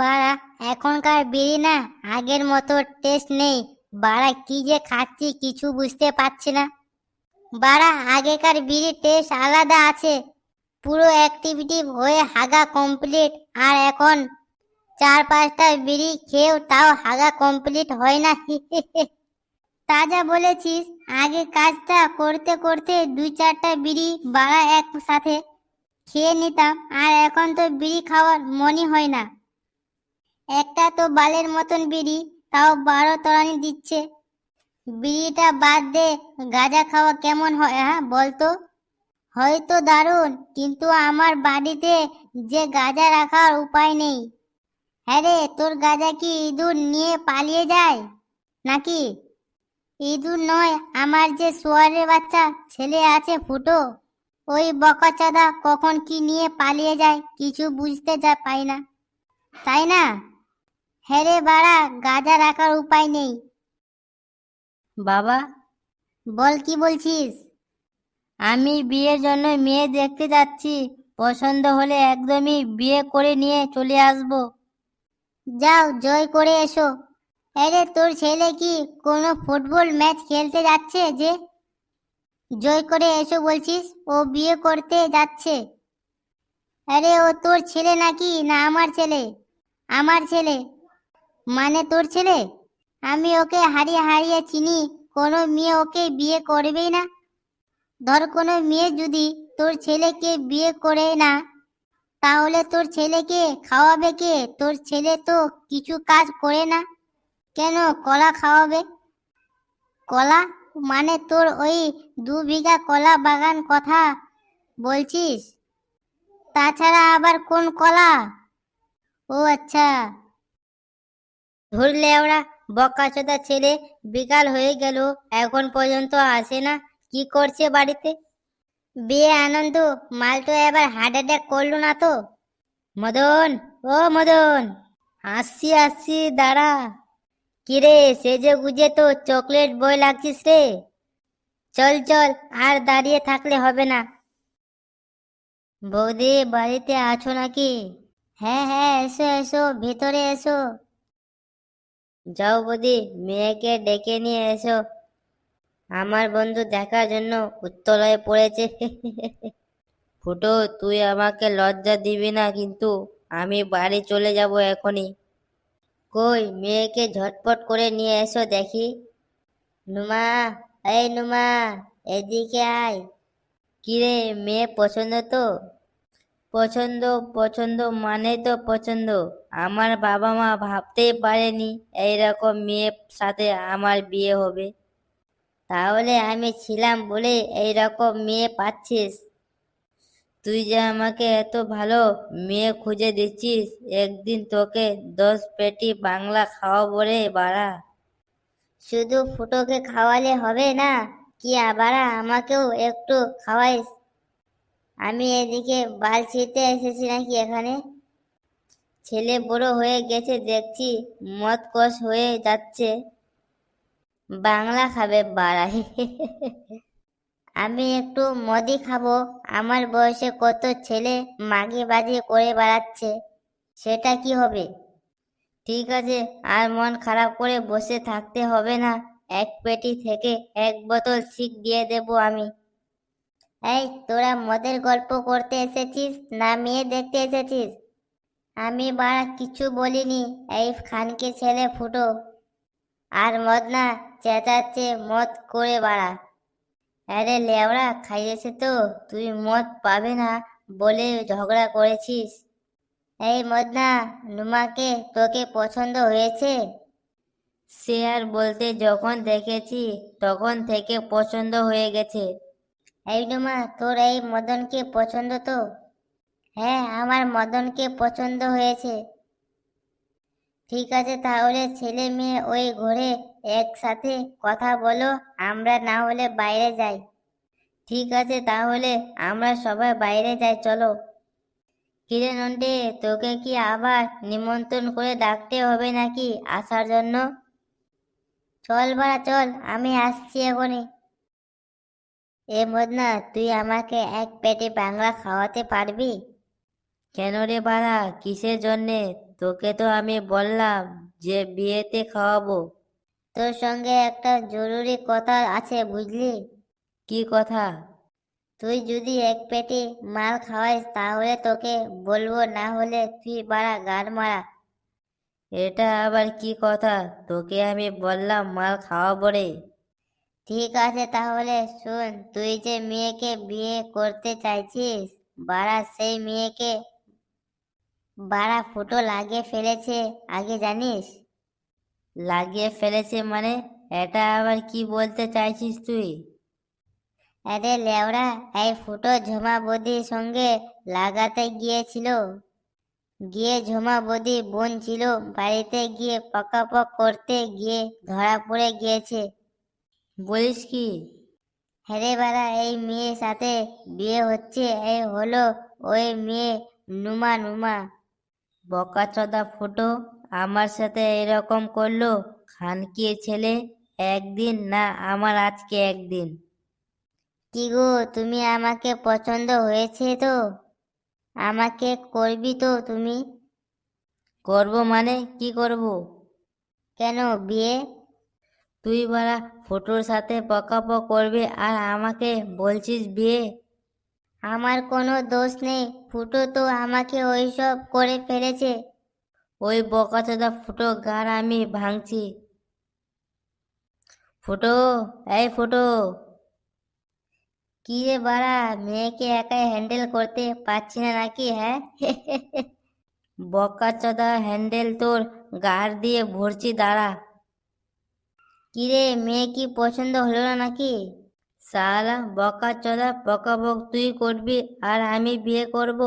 বাড়া, এখনকার বিড়ি না আগের মতো টেস্ট নেই। বাড়া, কি যে খাচ্ছি কিছু বুঝতে পারছি না। বাড়া, আগেকার বিড়ির টেস্ট আলাদা আছে। পুরো অ্যাক্টিভিটি হয়ে হাগা কমপ্লিট আর এখন চার পাঁচটা বিড়ি খেয়েও তাও হাগা কমপ্লিট হয় না। তাজা বলেছিস, আগে কাজটা করতে করতে দুই চারটা বিড়ি বাড়া একসাথে খেয়ে নিতাম। আর এখন তো বিড়ি খাওয়ার মনই হয় না। একটা তো বালের মতন বিড়ি, তাও বারো তরানি দিচ্ছে। বিড়িটা বাদ দে, গাঁজা খাওয়া কেমন হয় হ্যাঁ বলতো? হয়তো দারুণ, কিন্তু আমার বাড়িতে যে গাঁজা রাখার উপায় নেই। হ্যাঁ রে, তোর গাঁজা কি ইঁদুর নিয়ে পালিয়ে যায়? নাকি? ইঁদুর নয়, আমার যে সোয়ারের বাচ্চা ছেলে আছে ফুটো, ওই বকাচাদা কখন কি নিয়ে পালিয়ে যায়, কিছু বুঝতে যা পাই না। তাই না? হেরে বাড়া গাজা রাখার উপায় নেই। বাবা? বল কি বলছিস? আমি বিয়ের জন্য মেয়ে দেখতে যাচ্ছি পছন্দ হলে একদমই বিয়ে করে নিয়ে চলে আসব। যাও জয় করে এসো। আরে তোর ছেলে কি কোনো ফুটবল ম্যাচ খেলতে যাচ্ছে যে? জয় করে এসো বলছিস ও বিয়ে করতে যাচ্ছে। আরে ও তোর ছেলে নাকি? না আমার ছেলে। আমার ছেলে। মানে তোর ছেলে? আমি ওকে হারিয়ে হারিয়ে চিনি, কোনো মেয়ে ওকে বিয়ে করবেই না। ধর কোনো মেয়ে যদি তোর ছেলেকে বিয়ে করে না, তাহলে তোর ছেলেকে খাওয়াবে কে? তোর ছেলে তো কিছু কাজ করে না। কেন কলা খাওয়াবে? কলা? মানে তোর ওই দু বিঘা কলা বাগান কথা বলছিস? তাছাড়া আবার কোন কলা? ও আচ্ছা। ধরলে ওরা বকাচোদা ছেলে বিকাল হয়ে গেল, এখন পর্যন্ত আসে না। কি করছে বাড়িতে? বিয়ে আনন্দ, মালটো এবার হার্ট অ্যাটাক করল না তো? মদন, ও মদন, আসছি আসছি, দাঁড়া। কিরে, সেজে গুজে তো চকলেট বই লাগছিস রে। চল চল, আর দাঁড়িয়ে থাকলে হবে না। বৌদি, বাড়িতে আছো নাকি? হ্যাঁ হ্যাঁ এসো এসো, ভেতরে এসো। যাও বৌদি, মেয়েকে ডেকে নিয়ে এসো। আমার বন্ধু দেখার জন্য উত্তরায় পড়েছে। ফুটো, তুই আমাকে লজ্জা দিবি না কিন্তু, আমি বাড়ি চলে যাব এখনই। কই, মেয়েকে ঝটপট করে নিয়ে এসো দেখি। নুমা, এই নুমা, এদিকে আয়। কিরে, মেয়ে পছন্দ তো? পছন্দ পছন্দ মানে তো পছন্দ। আমার বাবা মা ভাবতেই পারেনি এইরকম মেয়ের সাথে আমার বিয়ে হবে। তাহলে আমি ছিলাম বলে এইরকম মেয়ে পাচ্ছিস? তুই যে আমাকে এত ভালো মেয়ে খুঁজে দিচ্ছিস, একদিন তোকে দশ পেটি বাংলা খাওয়াবো রে বাড়া। শুধু ফুটোকে খাওয়ালে হবে না, কি আবার আমাকেও একটু খাওয়াইস? আমি এদিকে বাল ছিঁড়তে এসেছি নাকি এখানে? ছেলে বড় হয়ে গেছে, দেখছি মদ কষ হয়ে যাচ্ছে। বাংলা খাবে বাড়া। আমি একটু মদি খাব। আমার বয়সে কত ছেলে মাগি বাজি করে বেড়াচ্ছে, সেটা কি হবে? ঠিক আছে, আর মন খারাপ করে বসে থাকতে হবে না। এক পেটি থেকে এক বোতল শিখ দিয়ে দেব আমি। এই, তোরা মদের গল্প করতে এসেছিস না মেয়ে দেখতে এসেছিস? আমি বাড়া কিছু বলিনি, এই খানকে ছেলে ফুটো। আর মদ না, চেঁচাচ্ছে মদ করে বাড়া। আরে লেওড়া খাইয়েছে তো, তুই মদ পাবে না বলে ঝগড়া করেছিস? এই মদনা নুমাকে তোকে পছন্দ হয়েছে? সে আর বলতে যখন দেখেছি, তখন থেকে পছন্দ হয়ে গেছে। এই তোর এই মদনকে পছন্দ তো? হ্যাঁ আমার মদনকে পছন্দ হয়েছে। ঠিক আছে, তাহলে ছেলে মেয়ে ওই ঘরে একসাথে কথা বলো, আমরা না হলে বাইরে যাই। ঠিক আছে, তাহলে আমরা সবাই বাইরে যাই, চলো। কিরে তোকে কি আবার নিমন্ত্রণ করে ডাকতে হবে নাকি আসার জন্য? চল বাড়া, চল, আমি আসছি এখনই। এ মদনা তুই আমাকে এক পেটে বাংলা খাওয়াতে পারবি? কেন রে বাড়া? কিসের জন্যে? তোকে তো আমি বললাম যে বিয়েতে খাওয়াবো। তোর সঙ্গে একটা জরুরি কথা আছে বুঝলি? কি কথা? তুই যদি এক পেটি মাল খাওয়াইস তাহলে তোকে বলব না হলে তুই বাড়া গান মারা। এটা আবার কি কথা? তোকে আমি বললাম মাল খাওয়াবো রে। ঠিক আছে তাহলে শোন, তুই যে মেয়েকে বিয়ে করতে চাইছিস, বাড়া সেই মেয়েকে বাড়া ফুটো লাগিয়ে ফেলেছে আগে জানিস? লাগিয়ে ফেলেছে মানে? এটা আবার কি বলতে চাইছিস তুই? আরে লেওড়া এই ফুটো ঝমা বদির সঙ্গে লাগাতে গিয়েছিল। গিয়ে ঝমা বদি বোন ছিল, বাড়িতে গিয়ে পকাপক করতে গিয়ে ধরা পড়ে গিয়েছে। বলিস কি? হ্যারে বাড়া এই মেয়ের সাথে বিয়ে হচ্ছে এই হলো ওই মেয়ে নুমা নুমা। বকাচোদা ফুটো আমার সাথে এরকম করল খানকির ছেলে একদিন না আমার আজকে একদিন। কি গো তুমি আমাকে পছন্দ হয়েছে তো? আমাকে করবি তো তুমি? করব মানে কি করব? কেন বিয়ে? তুই বারা ফুটোর সাথে পকাপক করবে আর আমাকে বলছিস বিয়ে? আমার কোনো দোষ নেই, ফুটো তো আমাকে ওইসব করে ফেলেছে। ওই বকাচোদা ফুটো গার আমি ভাঙছি। ফুটো, এই ফুটো। কি রে বাড়া, মেয়েকে একাই হ্যান্ডেল করতে পারছি না নাকি হ্যাঁ? বকাচোদা হ্যান্ডেল তোর গার দিয়ে ভরছি, দাঁড়া। কি রে মেয়ে কি পছন্দ হলো না নাকি? সারা সালা বকাচোদা বকাবক তুই করবি আর আমি বিয়ে করব।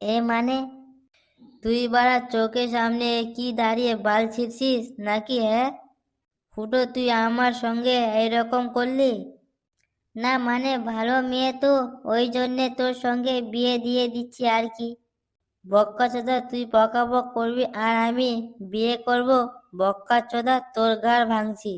এ মানে? তুই বাড়া চোখের সামনে কি দাঁড়িয়ে বাল ছিড়ছিস নাকি হ্যাঁ? ফুটো, তুই আমার সঙ্গে এরকম করলি? না মানে ভালো মেয়ে তো, ওই জন্যে তোর সঙ্গে বিয়ে দিয়ে দিচ্ছি আর কি। বক্কা চোদা তুই বকাবক করবি আর আমি বিয়ে করব বক্কা চোদা তোর ঘাড় ভাঙছি।